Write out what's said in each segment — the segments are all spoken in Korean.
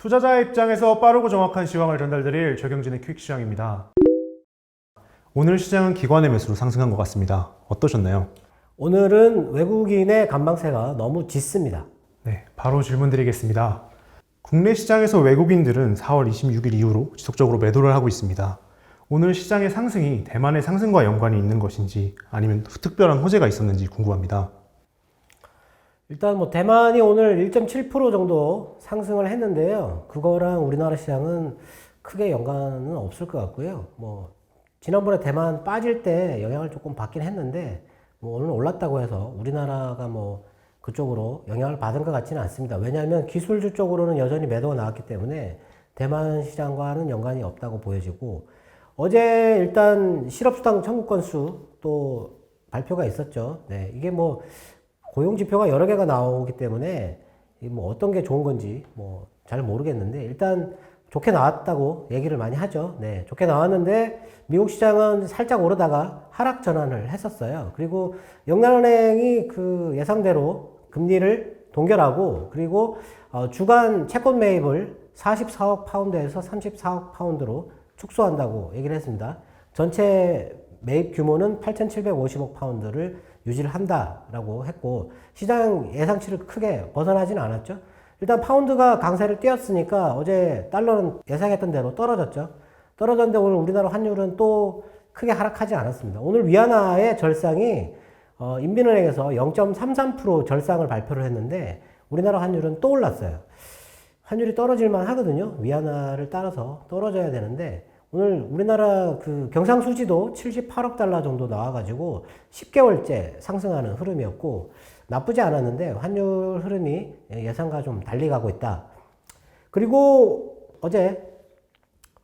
투자자 입장에서 빠르고 정확한 시황을 전달드릴 최경진의 퀵 시황입니다. 오늘 시장은 기관의 매수로 상승한 것 같습니다. 어떠셨나요? 오늘은 외국인의 간방세가 너무 짙습니다. 네, 바로 질문 드리겠습니다. 국내 시장에서 외국인들은 4월 26일 이후로 지속적으로 매도를 하고 있습니다. 오늘 시장의 상승이 대만의 상승과 연관이 있는 것인지 아니면 특별한 호재가 있었는지 궁금합니다. 일단 뭐 대만이 오늘 1.7% 정도 상승을 했는데요. 그거랑 우리나라 시장은 크게 연관은 없을 것 같고요. 뭐 지난번에 대만 빠질 때 영향을 조금 받긴 했는데 뭐 오늘 올랐다고 해서 우리나라가 뭐 그쪽으로 영향을 받은 것 같지는 않습니다. 왜냐하면 기술주 쪽으로는 여전히 매도가 나왔기 때문에 대만 시장과는 연관이 없다고 보여지고 어제 일단 실업수당 청구 건수 또 발표가 있었죠. 네, 이게 뭐 고용 지표가 여러 개가 나오기 때문에 이뭐 어떤 게 좋은 건지 뭐 잘 모르겠는데 일단 좋게 나왔다고 얘기를 많이 하죠. 네, 좋게 나왔는데 미국 시장은 살짝 오르다가 하락 전환을 했었어요. 그리고 영란은행이 그 예상대로 금리를 동결하고 그리고 어, 주간 채권 매입을 44억 파운드에서 34억 파운드로 축소한다고 얘기를 했습니다. 전체 매입 규모는 8,750억 파운드를 유지를 한다라고 했고 시장 예상치를 크게 벗어나지는 않았죠. 일단 파운드가 강세를 띄었으니까 어제 달러는 예상했던 대로 떨어졌죠. 떨어졌는데 오늘 우리나라 환율은 또 크게 하락하지 않았습니다. 오늘 위안화의 절상이 어, 인민은행에서 0.33% 절상을 발표를 했는데 우리나라 환율은 또 올랐어요. 환율이 떨어질만 하거든요. 위안화를 따라서 떨어져야 되는데 오늘 우리나라 그 경상수지도 78억 달러 정도 나와가지고 10개월째 상승하는 흐름이었고 나쁘지 않았는데 환율 흐름이 예상과 좀 달리 가고 있다. 그리고 어제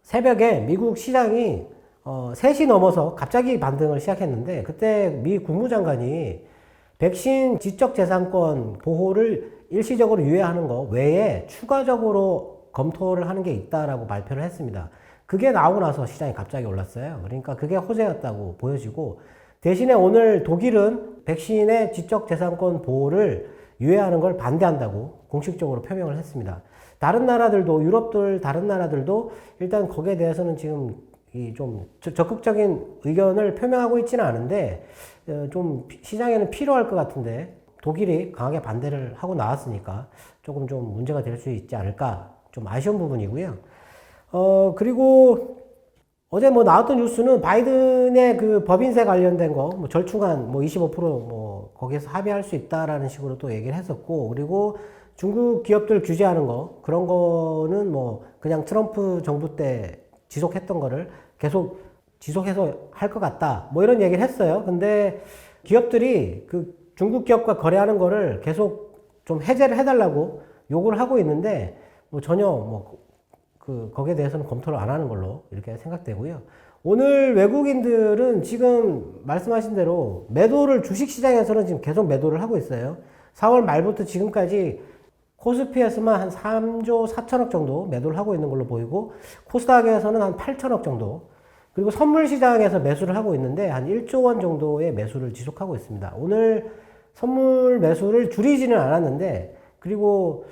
새벽에 미국 시장이 어, 3시 넘어서 갑자기 반등을 시작했는데 그때 미 국무장관이 백신 지적재산권 보호를 일시적으로 유예하는 거 외에 추가적으로 검토를 하는 게 있다라고 발표를 했습니다. 그게 나오고 나서 시장이 갑자기 올랐어요. 그러니까 그게 호재였다고 보여지고 대신에 오늘 독일은 백신의 지적재산권 보호를 유예하는 걸 반대한다고 공식적으로 표명을 했습니다. 다른 나라들도 유럽들 다른 나라들도 일단 거기에 대해서는 지금 이좀 적극적인 의견을 표명하고 있지는 않은데 어, 좀 피- 시장에는 필요할 것 같은데 독일이 강하게 반대를 하고 나왔으니까 조금 좀 문제가 될 수 있지 않을까 좀 아쉬운 부분이고요. 어 그리고 어제 뭐 나왔던 뉴스는 바이든의 그 법인세 관련된 거, 뭐 절충안 뭐 25%뭐 거기에서 합의할 수 있다라는 식으로 또 얘기를 했었고, 그리고 중국 기업들 규제하는 거, 그런 거는 뭐 그냥 트럼프 정부 때 지속했던 거를 계속 지속해서 할 것 같다. 뭐 이런 얘기를 했어요. 근데 기업들이 그 중국 기업과 거래하는 거를 계속 좀 해제를 해달라고 요구를 하고 있는데 뭐 전혀 뭐 그 거기에 대해서는 검토를 안 하는 걸로 이렇게 생각되고요. 오늘 외국인들은 지금 말씀하신 대로 매도를 주식 시장에서는 지금 계속 매도를 하고 있어요. 4월 말부터 지금까지 코스피에서만 한 3조 4천억 정도 매도를 하고 있는 걸로 보이고 코스닥에서는 한 8천억 정도 그리고 선물 시장에서 매수를 하고 있는데 한 1조 원 정도의 매수를 지속하고 있습니다. 오늘 선물 매수를 줄이지는 않았는데 그리고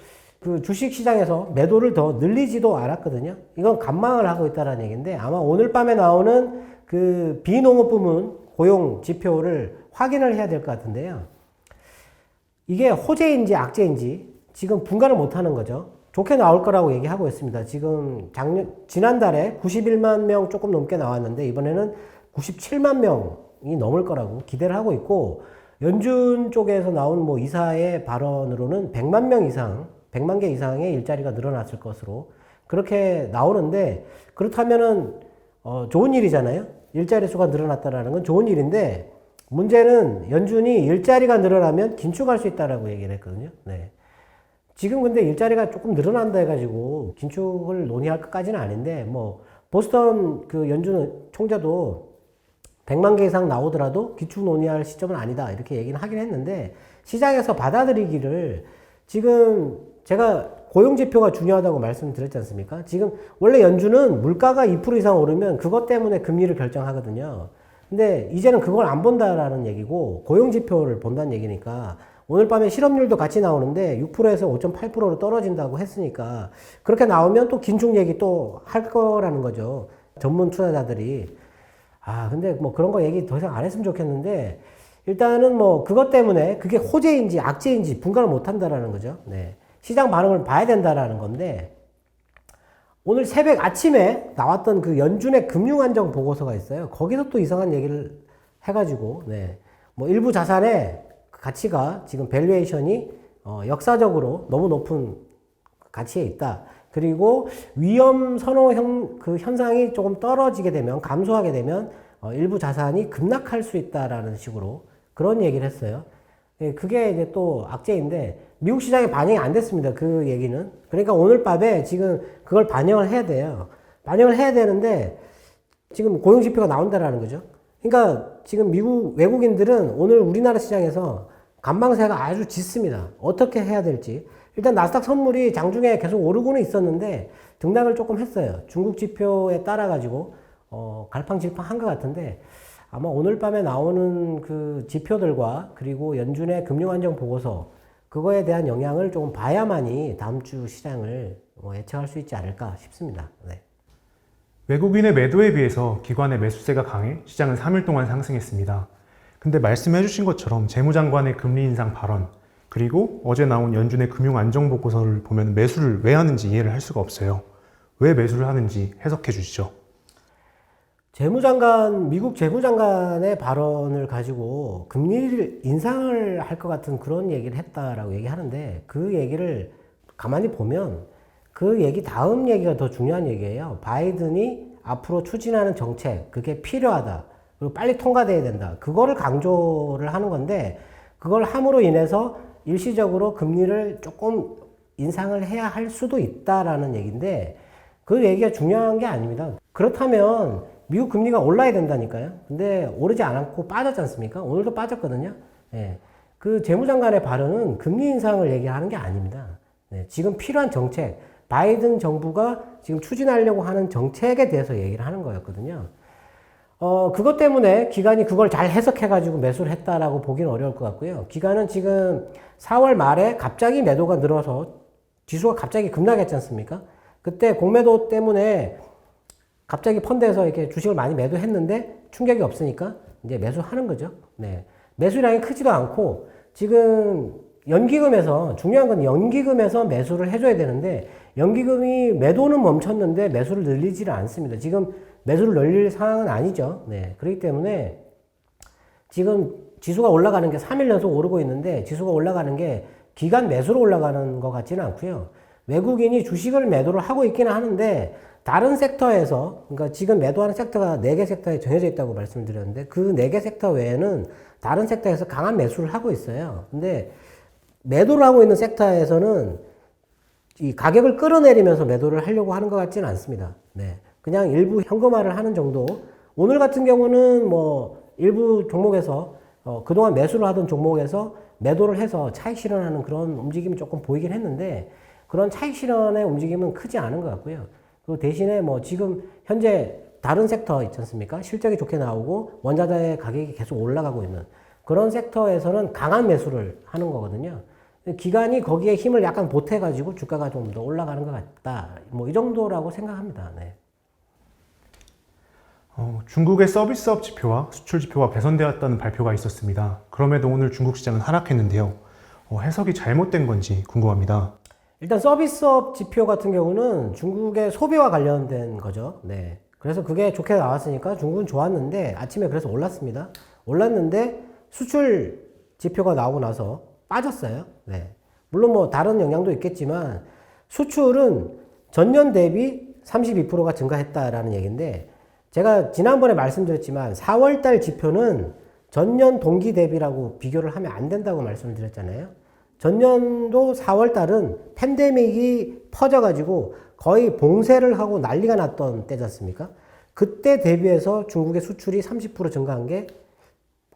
그 주식 시장에서 매도를 더 늘리지도 않았거든요. 이건 감망을 하고 있다는 얘기인데 아마 오늘 밤에 나오는 그 비농업 부문 고용 지표를 확인을 해야 될 것 같은데요. 이게 호재인지 악재인지 지금 분간을 못 하는 거죠. 좋게 나올 거라고 얘기하고 있습니다. 지금 작년, 지난달에 91만 명 조금 넘게 나왔는데 이번에는 97만 명이 넘을 거라고 기대를 하고 있고 연준 쪽에서 나온 뭐 이사의 발언으로는 100만 명 이상, 100만 개 이상의 일자리가 늘어났을 것으로 그렇게 나오는데 그렇다면은 어, 좋은 일이잖아요. 일자리 수가 늘어났다라는 건 좋은 일인데 문제는 연준이 일자리가 늘어나면 긴축할 수 있다라고 얘기를 했거든요. 네. 지금 근데 일자리가 조금 늘어난다 해가지고 긴축을 논의할 것까지는 아닌데 뭐 보스턴 그 연준 총재도 100만 개 이상 나오더라도 기축 논의할 시점은 아니다 이렇게 얘기는 하긴 했는데 시장에서 받아들이기를 지금 제가 고용 지표가 중요하다고 말씀드렸지 않습니까? 지금 원래 연준은 물가가 2% 이상 오르면 그것 때문에 금리를 결정하거든요. 근데 이제는 그걸 안 본다라는 얘기고 고용 지표를 본다는 얘기니까 오늘 밤에 실업률도 같이 나오는데 6%에서 5.8%로 떨어진다고 했으니까 그렇게 나오면 또 긴축 얘기 또 할 거라는 거죠. 전문 투자자들이. 아, 근데 뭐 그런 거 얘기 더 이상 안 했으면 좋겠는데 일단은 뭐 그것 때문에 그게 호재인지 악재인지 분간을 못 한다라는 거죠. 네. 시장 반응을 봐야 된다라는 건데 오늘 새벽 아침에 나왔던 그 연준의 금융안정 보고서가 있어요. 거기서 또 이상한 얘기를 해가지고, 네. 뭐 일부 자산의 가치가 지금 밸류에이션이 어, 역사적으로 너무 높은 가치에 있다. 그리고 위험 선호 현, 그 현상이 조금 떨어지게 되면, 감소하게 되면, 어, 일부 자산이 급락할 수 있다라는 식으로 그런 얘기를 했어요. 예, 그게 이제 또 악재인데 미국 시장에 반영이 안 됐습니다. 그 얘기는. 그러니까 오늘 밤에 지금 그걸 반영을 해야 돼요. 반영을 해야 되는데 지금 고용 지표가 나온다라는 거죠. 그러니까 지금 미국 외국인들은 오늘 우리나라 시장에서 간방세가 아주 짙습니다. 어떻게 해야 될지. 일단 나스닥 선물이 장중에 계속 오르고는 있었는데 등락을 조금 했어요. 중국 지표에 따라 가지고 어, 갈팡질팡 한 것 같은데 아마 오늘 밤에 나오는 그 지표들과 그리고 연준의 금융안정 보고서 그거에 대한 영향을 조금 봐야만이 다음 주 시장을 뭐 예측할 수 있지 않을까 싶습니다. 네. 외국인의 매도에 비해서 기관의 매수세가 강해 시장은 3일 동안 상승했습니다. 근데 말씀해 주신 것처럼 재무장관의 금리 인상 발언, 그리고 어제 나온 연준의 금융 안정 보고서를 보면 매수를 왜 하는지 이해를 할 수가 없어요. 왜 매수를 하는지 해석해 주시죠. 재무장관, 미국 재무장관의 발언을 가지고 금리를 인상을 할 것 같은 그런 얘기를 했다라고 얘기하는데 그 얘기를 가만히 보면 그 얘기 다음 얘기가 더 중요한 얘기예요. 바이든이 앞으로 추진하는 정책, 그게 필요하다. 그리고 빨리 통과돼야 된다. 그거를 강조를 하는 건데 그걸 함으로 인해서 일시적으로 금리를 조금 인상을 해야 할 수도 있다라는 얘기인데 그 얘기가 중요한 게 아닙니다. 그렇다면 미국 금리가 올라야 된다니까요. 근데 오르지 않았고 빠졌지 않습니까? 오늘도 빠졌거든요. 예. 그 재무장관의 발언은 금리 인상을 얘기하는 게 아닙니다. 네. 지금 필요한 정책, 바이든 정부가 지금 추진하려고 하는 정책에 대해서 얘기를 하는 거였거든요. 어, 그것 때문에 기관이 그걸 잘 해석해가지고 매수를 했다라고 보기는 어려울 것 같고요. 기관은 지금 4월 말에 갑자기 매도가 늘어서 지수가 갑자기 급락했지 않습니까? 그때 공매도 때문에 갑자기 펀드에서 이렇게 주식을 많이 매도했는데 충격이 없으니까 이제 매수하는 거죠. 네. 매수량이 크지도 않고 지금 연기금에서 중요한 건 연기금에서 매수를 해줘야 되는데 연기금이 매도는 멈췄는데 매수를 늘리지를 않습니다. 지금 매수를 늘릴 상황은 아니죠. 네. 그렇기 때문에 지금 지수가 올라가는 게 3일 연속 오르고 있는데 지수가 올라가는 게 기간 매수로 올라가는 것 같지는 않고요. 외국인이 주식을 매도를 하고 있기는 하는데 다른 섹터에서 그러니까 지금 매도하는 섹터가 4개 섹터에 정해져 있다고 말씀을 드렸는데 그 4개 섹터 외에는 다른 섹터에서 강한 매수를 하고 있어요. 근데 매도를 하고 있는 섹터에서는 이 가격을 끌어내리면서 매도를 하려고 하는 것 같지는 않습니다. 네. 그냥 일부 현금화를 하는 정도. 오늘 같은 경우는 뭐 일부 종목에서 어, 그동안 매수를 하던 종목에서 매도를 해서 차익 실현하는 그런 움직임이 조금 보이긴 했는데 그런 차익 실현의 움직임은 크지 않은 것 같고요. 그 대신에 뭐 지금 현재 다른 섹터 있지 않습니까? 실적이 좋게 나오고 원자재 가격이 계속 올라가고 있는 그런 섹터에서는 강한 매수를 하는 거거든요. 기간이 거기에 힘을 약간 보태가지고 주가가 좀 더 올라가는 것 같다. 뭐 이 정도라고 생각합니다. 네. 어, 중국의 서비스업 지표와 수출 지표가 개선되었다는 발표가 있었습니다. 그럼에도 오늘 중국 시장은 하락했는데요. 어, 해석이 잘못된 건지 궁금합니다. 일단 서비스업 지표 같은 경우는 중국의 소비와 관련된 거죠. 네. 그래서 그게 좋게 나왔으니까 중국은 좋았는데 아침에 그래서 올랐습니다. 올랐는데 수출 지표가 나오고 나서 빠졌어요. 네. 물론 뭐 다른 영향도 있겠지만 수출은 전년 대비 32%가 증가했다라는 얘기인데 제가 지난번에 말씀드렸지만 4월 달 지표는 전년 동기 대비라고 비교를 하면 안 된다고 말씀을 드렸잖아요. 전년도 4월 달은 팬데믹이 퍼져가지고 거의 봉쇄를 하고 난리가 났던 때지 않습니까? 그때 대비해서 중국의 수출이 30% 증가한 게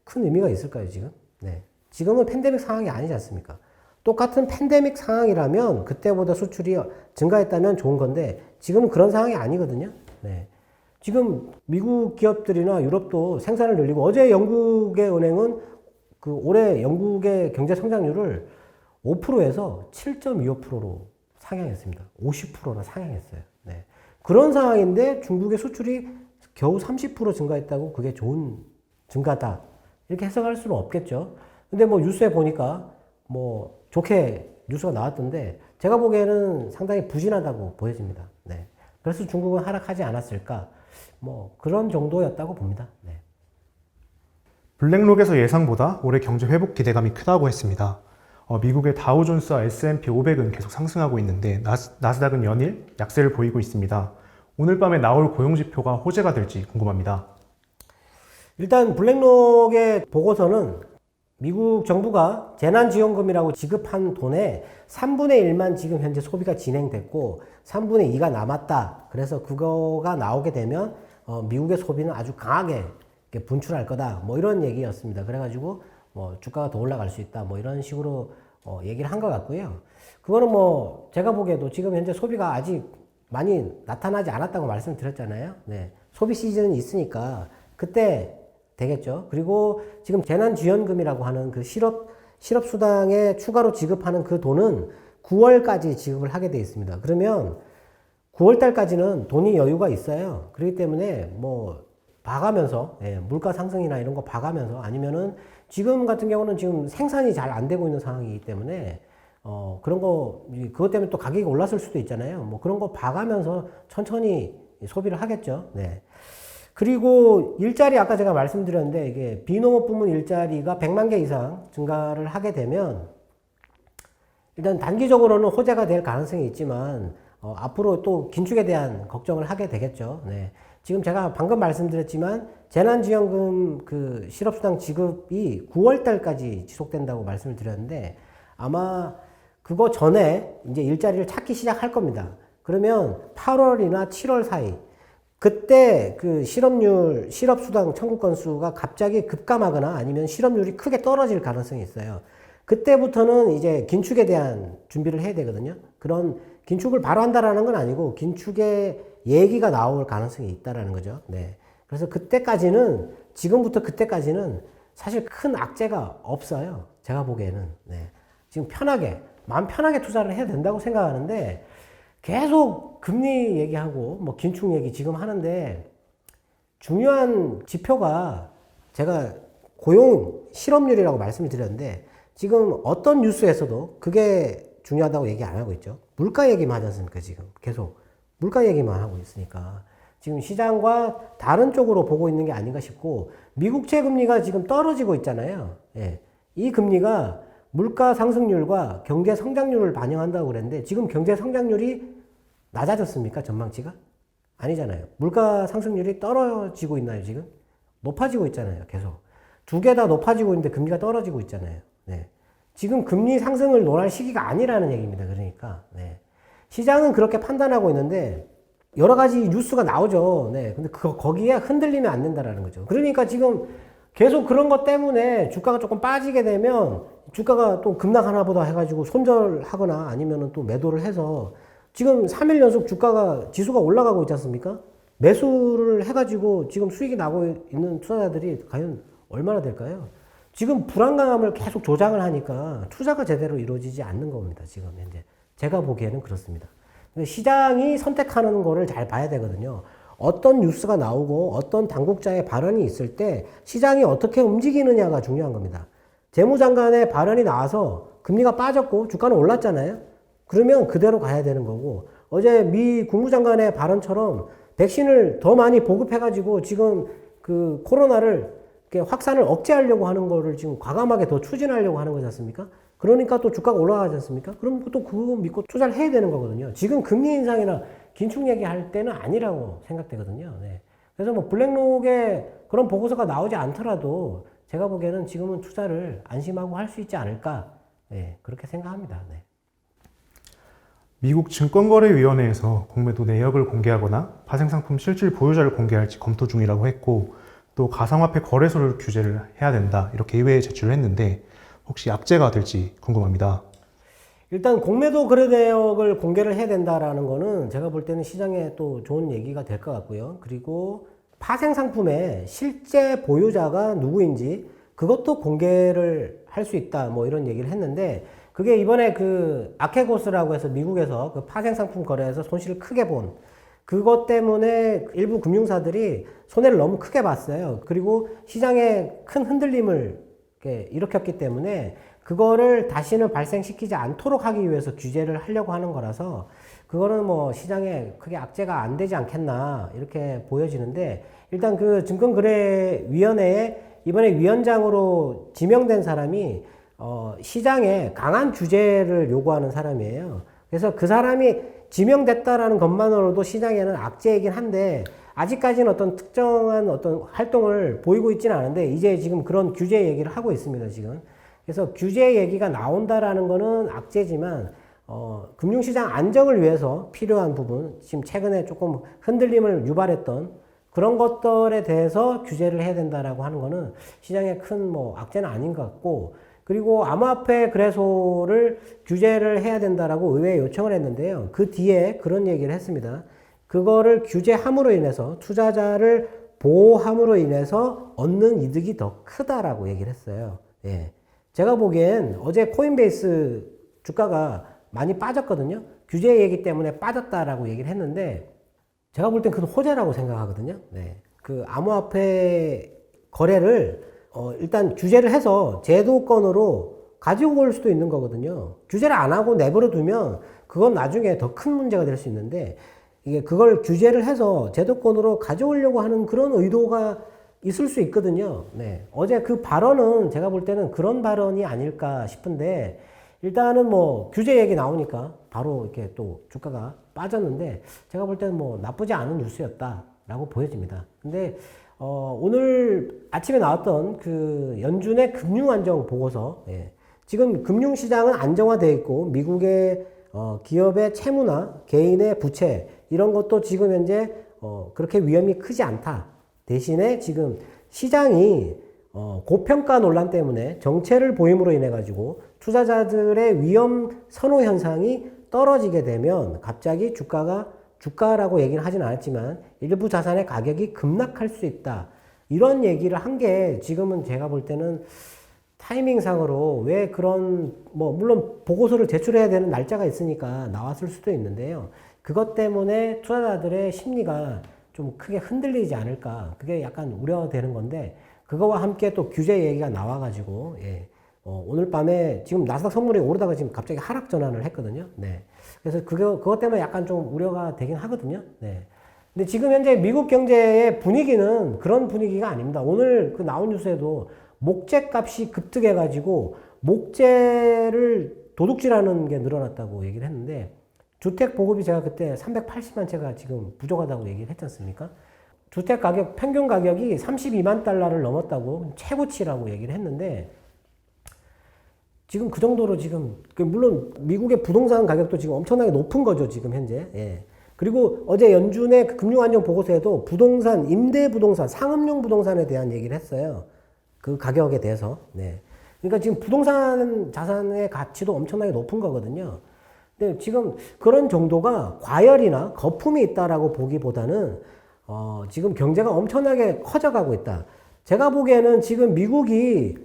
큰 의미가 있을까요, 지금? 네. 지금은 팬데믹 상황이 아니지 않습니까? 똑같은 팬데믹 상황이라면 그때보다 수출이 증가했다면 좋은 건데 지금은 그런 상황이 아니거든요. 네. 지금 미국 기업들이나 유럽도 생산을 늘리고 어제 영국의 은행은 그 올해 영국의 경제 성장률을 5%에서 7.25%로 상향했습니다. 50%나 상향했어요. 네. 그런 상황인데 중국의 수출이 겨우 30% 증가했다고 그게 좋은 증가다. 이렇게 해석할 수는 없겠죠. 근데 뭐 뉴스에 보니까 뭐 좋게 뉴스가 나왔던데 제가 보기에는 상당히 부진하다고 보여집니다. 네. 그래서 중국은 하락하지 않았을까? 뭐 그런 정도였다고 봅니다. 네. 블랙록에서 예상보다 올해 경제 회복 기대감이 크다고 했습니다. 어, 미국의 다우존스와 S&P 500은 계속 상승하고 있는데 나스, 나스닥은 연일 약세를 보이고 있습니다. 오늘 밤에 나올 고용지표가 호재가 될지 궁금합니다. 일단 블랙록의 보고서는 미국 정부가 재난지원금이라고 지급한 돈의 3분의 1만 지금 현재 소비가 진행됐고 3분의 2가 남았다. 그래서 그거가 나오게 되면 어, 미국의 소비는 아주 강하게 분출할 거다. 뭐 이런 얘기였습니다. 그래가지고 뭐 주가가 더 올라갈 수 있다. 뭐 이런 식으로 어, 얘기를 한 것 같고요. 그거는 뭐 제가 보기에도 지금 현재 소비가 아직 많이 나타나지 않았다고 말씀드렸잖아요. 네. 소비 시즌이 있으니까 그때 되겠죠. 그리고 지금 재난지원금이라고 하는 그 실업, 실업 수당에 추가로 지급하는 그 돈은 9월까지 지급을 하게 돼 있습니다. 그러면 9월 달까지는 돈이 여유가 있어요. 그렇기 때문에 뭐 봐가면서 예, 물가 상승이나 이런 거 봐가면서 아니면은 지금 같은 경우는 지금 생산이 잘 안 되고 있는 상황이기 때문에 어 그런 거 이- 그것 때문에 또 가격이 올랐을 수도 있잖아요. 뭐 그런 거 봐가면서 천천히 소비를 하겠죠. 네. 그리고 일자리 아까 제가 말씀드렸는데 이게 비농업 부문 일자리가 100만 개 이상 증가를 하게 되면 일단 단기적으로는 호재가 될 가능성이 있지만 어, 앞으로 또 긴축에 대한 걱정을 하게 되겠죠. 네. 지금 제가 방금 말씀드렸지만 재난지원금 그 실업수당 지급이 9월 달까지 지속된다고 말씀을 드렸는데 아마 그거 전에 이제 일자리를 찾기 시작할 겁니다. 그러면 8월이나 7월 사이 그때 그 실업률, 실업수당 청구 건수가 갑자기 급감하거나 아니면 실업률이 크게 떨어질 가능성이 있어요. 그때부터는 이제 긴축에 대한 준비를 해야 되거든요. 그런 긴축을 바로 한다라는 건 아니고 긴축의 얘기가 나올 가능성이 있다라는 거죠. 네. 그래서 그때까지는 지금부터 그때까지는 사실 큰 악재가 없어요. 제가 보기에는. 네. 지금 편하게 마음 편하게 투자를 해야 된다고 생각하는데 계속 금리 얘기하고 뭐 긴축 얘기 지금 하는데 중요한 지표가 제가 고용 실업률이라고 말씀을 드렸는데 지금 어떤 뉴스에서도 그게 중요하다고 얘기 안 하고 있죠. 물가 얘기만 하지 않습니까, 지금. 계속. 물가 얘기만 하고 있으니까. 지금 시장과 다른 쪽으로 보고 있는 게 아닌가 싶고, 미국채 금리가 지금 떨어지고 있잖아요. 예. 이 금리가 물가 상승률과 경제 성장률을 반영한다고 그랬는데, 지금 경제 성장률이 낮아졌습니까, 전망치가? 아니잖아요. 물가 상승률이 떨어지고 있나요, 지금? 높아지고 있잖아요, 계속. 두 개 다 높아지고 있는데 금리가 떨어지고 있잖아요. 네. 지금 금리 상승을 논할 시기가 아니라는 얘기입니다. 그러니까. 네. 시장은 그렇게 판단하고 있는데 여러 가지 뉴스가 나오죠. 네. 근데 그, 거기에 흔들리면 안 된다라는 거죠. 그러니까 지금 계속 그런 것 때문에 주가가 조금 빠지게 되면 주가가 또 급락하나 보다 해가지고 손절하거나 아니면은 또 매도를 해서 지금 3일 연속 주가가 지수가 올라가고 있지 않습니까? 매수를 해가지고 지금 수익이 나고 있는 투자자들이 과연 얼마나 될까요? 지금 불안감을 계속 조장을 하니까 투자가 제대로 이루어지지 않는 겁니다. 지금 현재 제가 보기에는 그렇습니다. 시장이 선택하는 거를 잘 봐야 되거든요. 어떤 뉴스가 나오고 어떤 당국자의 발언이 있을 때 시장이 어떻게 움직이느냐가 중요한 겁니다. 재무장관의 발언이 나와서 금리가 빠졌고 주가는 올랐잖아요. 그러면 그대로 가야 되는 거고 어제 미 국무장관의 발언처럼 백신을 더 많이 보급해가지고 지금 그 코로나를 확산을 억제하려고 하는 거를 지금 과감하게 더 추진하려고 하는 거지 않습니까? 그러니까 또 주가가 올라가지 않습니까? 그럼 또 그거 믿고 투자를 해야 되는 거거든요. 지금 금리 인상이나 긴축 얘기할 때는 아니라고 생각되거든요. 네. 그래서 뭐 블랙록에 그런 보고서가 나오지 않더라도 제가 보기에는 지금은 투자를 안심하고 할 수 있지 않을까. 네, 그렇게 생각합니다. 네. 미국 증권거래위원회에서 공매도 내역을 공개하거나 파생상품 실질 보유자를 공개할지 검토 중이라고 했고 또 가상화폐 거래소를 규제를 해야 된다 이렇게 의회에 제출을 했는데 혹시 악재가 될지 궁금합니다. 일단 공매도 거래 내역을 공개를 해야 된다라는 거는 제가 볼 때는 시장에 또 좋은 얘기가 될 것 같고요. 그리고 파생 상품의 실제 보유자가 누구인지 그것도 공개를 할 수 있다 뭐 이런 얘기를 했는데 그게 이번에 그 아케고스라고 해서 미국에서 그 파생 상품 거래에서 손실을 크게 본 그것 때문에 일부 금융사들이 손해를 너무 크게 봤어요. 그리고 시장에 큰 흔들림을 일으켰기 때문에 그거를 다시는 발생시키지 않도록 하기 위해서 규제를 하려고 하는 거라서 그거는 뭐 시장에 크게 악재가 안 되지 않겠나 이렇게 보여지는데 일단 그 증권거래위원회에 이번에 위원장으로 지명된 사람이 어 시장에 강한 규제를 요구하는 사람이에요. 그래서 그 사람이 지명됐다라는 것만으로도 시장에는 악재이긴 한데 아직까지는 어떤 특정한 어떤 활동을 보이고 있지는 않은데 이제 지금 그런 규제 얘기를 하고 있습니다 지금. 그래서 규제 얘기가 나온다라는 거는 악재지만 어, 금융시장 안정을 위해서 필요한 부분 지금 최근에 조금 흔들림을 유발했던 그런 것들에 대해서 규제를 해야 된다라고 하는 거는 시장에 큰뭐 악재는 아닌 것 같고 그리고 암호화폐 거래소를 규제를 해야 된다라고 의회에 요청을 했는데요. 그 뒤에 그런 얘기를 했습니다. 그거를 규제함으로 인해서 투자자를 보호함으로 인해서 얻는 이득이 더 크다라고 얘기를 했어요. 예. 제가 보기엔 어제 코인베이스 주가가 많이 빠졌거든요. 규제 얘기 때문에 빠졌다라고 얘기를 했는데 제가 볼 땐 그건 호재라고 생각하거든요. 네. 그 암호화폐 거래를 어 일단 규제를 해서 제도권으로 가지고 올 수도 있는 거거든요. 규제를 안 하고 내버려 두면 그건 나중에 더 큰 문제가 될 수 있는데 이게 그걸 규제를 해서 제도권으로 가져오려고 하는 그런 의도가 있을 수 있거든요. 네. 어제 그 발언은 제가 볼 때는 그런 발언이 아닐까 싶은데 일단은 뭐 규제 얘기 나오니까 바로 이렇게 또 주가가 빠졌는데 제가 볼 때는 뭐 나쁘지 않은 뉴스였다라고 보여집니다. 근데 어 오늘 아침에 나왔던 그 연준의 금융 안정 보고서 예. 지금 금융 시장은 안정화되어 있고 미국의 어 기업의 채무나 개인의 부채 이런 것도 지금 현재 어 그렇게 위험이 크지 않다. 대신에 지금 시장이 어, 고평가 논란 때문에 정체를 보임으로 인해 가지고 투자자들의 위험 선호 현상이 떨어지게 되면 갑자기 주가가 주가라고 얘기는 하진 않았지만 일부 자산의 가격이 급락할 수 있다. 이런 얘기를 한 게 지금은 제가 볼 때는 타이밍상으로 왜 그런 뭐 물론 보고서를 제출해야 되는 날짜가 있으니까 나왔을 수도 있는데요. 그것 때문에 투자자들의 심리가 좀 크게 흔들리지 않을까. 그게 약간 우려되는 건데, 그거와 함께 또 규제 얘기가 나와가지고, 예. 어, 오늘 밤에 지금 나스닥 선물이 오르다가 지금 갑자기 하락 전환을 했거든요. 네. 그래서 그거, 그것 때문에 약간 좀 우려가 되긴 하거든요. 네. 근데 지금 현재 미국 경제의 분위기는 그런 분위기가 아닙니다. 오늘 그 나온 뉴스에도 목재 값이 급등해가지고 목재를 도둑질하는 게 늘어났다고 얘기를 했는데 주택 보급이 제가 그때 380만 채가 지금 부족하다고 얘기를 했지 않습니까? 주택 가격, 평균 가격이 32만 달러를 넘었다고 최고치라고 얘기를 했는데 지금 그 정도로 지금, 그 물론 미국의 부동산 가격도 지금 엄청나게 높은 거죠, 지금 현재. 예. 그리고 어제 연준의 그 금융안정 보고서에도 부동산, 임대 부동산, 상업용 부동산에 대한 얘기를 했어요. 그 가격에 대해서. 네. 그러니까 지금 부동산 자산의 가치도 엄청나게 높은 거거든요. 근데 지금 그런 정도가 과열이나 거품이 있다라고 보기보다는 어, 지금 경제가 엄청나게 커져가고 있다. 제가 보기에는 지금 미국이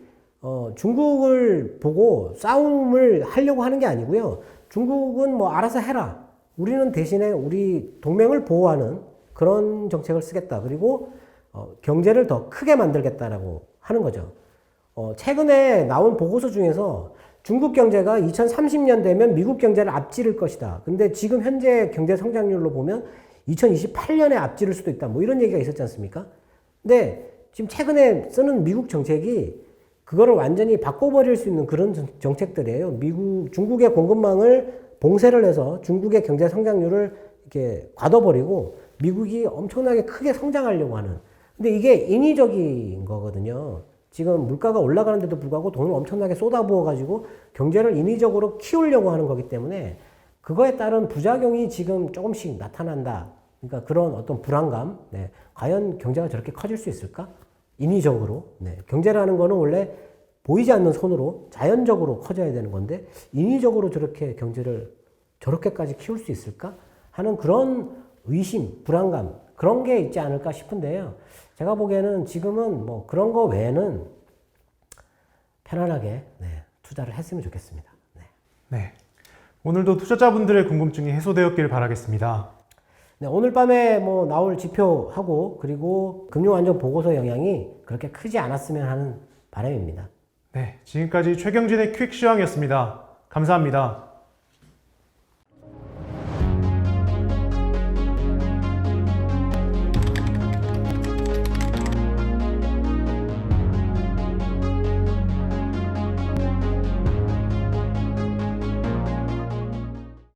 어, 중국을 보고 싸움을 하려고 하는 게 아니고요. 중국은 뭐 알아서 해라. 우리는 대신에 우리 동맹을 보호하는 그런 정책을 쓰겠다. 그리고 어, 경제를 더 크게 만들겠다라고 하는 거죠. 어, 최근에 나온 보고서 중에서 중국 경제가 2030년 되면 미국 경제를 앞지를 것이다. 근데 지금 현재 경제 성장률로 보면 2028년에 앞지를 수도 있다. 뭐 이런 얘기가 있었지 않습니까? 근데 지금 최근에 쓰는 미국 정책이 그거를 완전히 바꿔버릴 수 있는 그런 정책들이에요. 미국, 중국의 공급망을 봉쇄를 해서 중국의 경제 성장률을 이렇게 과둬버리고 미국이 엄청나게 크게 성장하려고 하는. 근데 이게 인위적인 거거든요. 지금 물가가 올라가는데도 불구하고 돈을 엄청나게 쏟아부어가지고 경제를 인위적으로 키우려고 하는 거기 때문에 그거에 따른 부작용이 지금 조금씩 나타난다. 그러니까 그런 어떤 불안감. 네. 과연 경제가 저렇게 커질 수 있을까? 인위적으로. 네. 경제라는 거는 원래 보이지 않는 손으로 자연적으로 커져야 되는 건데 인위적으로 저렇게 경제를 저렇게까지 키울 수 있을까? 하는 그런 의심, 불안감 그런 게 있지 않을까 싶은데요. 제가 보기에는 지금은 뭐 그런 거 외에는 편안하게 네, 투자를 했으면 좋겠습니다. 네. 네. 오늘도 투자자분들의 궁금증이 해소되었길 바라겠습니다. 네, 오늘 밤에 뭐 나올 지표하고 그리고 금융안전 보고서 영향이 그렇게 크지 않았으면 하는 바람입니다. 네. 지금까지 최경진의 퀵 시황이었습니다. 감사합니다.